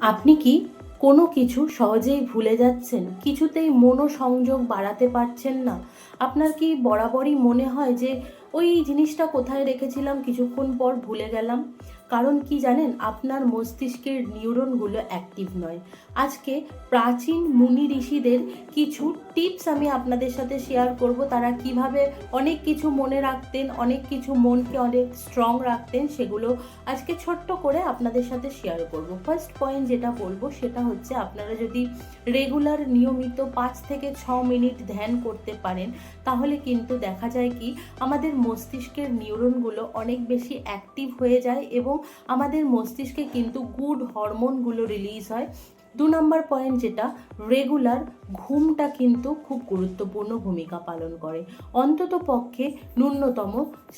আপনি কি কোনো কিছু সহজেই ভুলে যাচ্ছেন? কিছুতেই মনোসংযোগ বাড়াতে পারছেন না। আপনার কি বরাবরই মনে হয় যে ওই জিনিসটা কোথায় রেখেছিলাম কিছুক্ষণ পর ভুলে গেলাম। কারণ কি জানেন, আপনার মস্তিষ্কের নিউরনগুলো অ্যাক্টিভ নয়। আজকে প্রাচীন মুনি ঋষিদের কিছু টিপস আমি আপনাদের সাথে শেয়ার করব। তারা কীভাবে অনেক কিছু মনে রাখতেন, অনেক কিছু মনকে অনেক স্ট্রং রাখতেন, সেগুলো আজকে ছোট্ট করে আপনাদের সাথে শেয়ার করব। ফার্স্ট পয়েন্ট যেটা বলব, সেটা হচ্ছে আপনারা যদি রেগুলার নিয়মিত পাঁচ থেকে ছ মিনিট ধ্যান করতে পারেন, তাহলে কিন্তু দেখা যায় কি, আমাদের মস্তিষ্কের নিউরনগুলো অনেক বেশি অ্যাক্টিভ হয়ে যায় এবং আমাদের মস্তিষ্কে কিন্তু গুড হরমোনগুলো রিলিজ হয়। দু নম্বর পয়েন্ট যেটা রেগুলার ঘুমটা কিন্তু খুব গুরুত্বপূর্ণ ভূমিকা পালন করে। অন্তত পক্ষে ন্যূনতম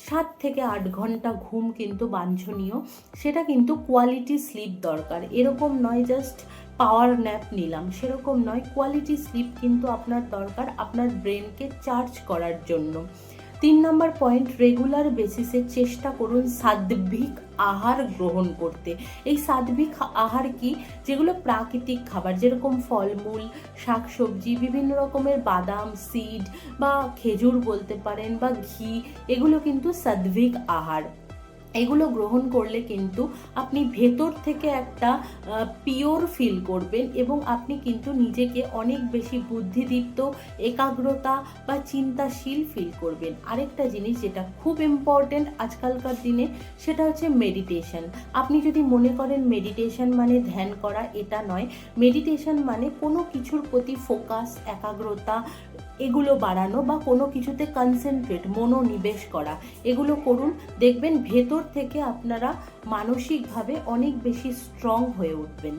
সাত থেকে আট ঘণ্টা ঘুম কিন্তু বাঞ্ছনীয়। সেটা কিন্তু কোয়ালিটি স্লিপ দরকার। এরকম নয় জাস্ট পাওয়ার ন্যাপ নিলাম। সেরকম নয় কোয়ালিটি স্লিপ কিন্তু আপনার দরকার আপনার ব্রেনকে চার্জ করার জন্য। তিন নম্বর পয়েন্ট রেগুলার বেসিসে চেষ্টা করুন সাদ্ভিক আহার গ্রহণ করতে। এই সাদ্ভিক আহার কি? যেগুলো প্রাকৃতিক খাবার, যেরকম ফলমূল, শাকসবজি, বিভিন্ন রকমের বাদাম সিড বা খেজুর বলতে পারেন বা ঘি, এগুলো কিন্তু সাদ্ভিক আহার। এগুলো গ্রহণ করলে কিন্তু আপনি ভেতর থেকে একটা পিওর ফিল করবেন এবং আপনি কিন্তু নিজেকে অনেক বেশি বুদ্ধিদীপ্ত, একাগ্রতা বা চিন্তাশীল ফিল করবেন। আরেকটা জিনিস যেটা খুব ইম্পর্টেন্ট আজকালকার দিনে, সেটা হচ্ছে মেডিটেশন আপনি যদি মনে করেন মেডিটেশন মানে ধ্যান করা, এটা নয়। মেডিটেশন মানে কোনো কিছুর প্রতি ফোকাস একাগ্রতা এগুলো বাড়ানো বা কোনো কিছুতে কনসেন্ট্রেট মনোনিবেশ করা। এগুলো করুন, দেখবেন ভেতর থেকে আপনারা মানসিকভাবে অনেক বেশি স্ট্রং হয়ে উঠবেন।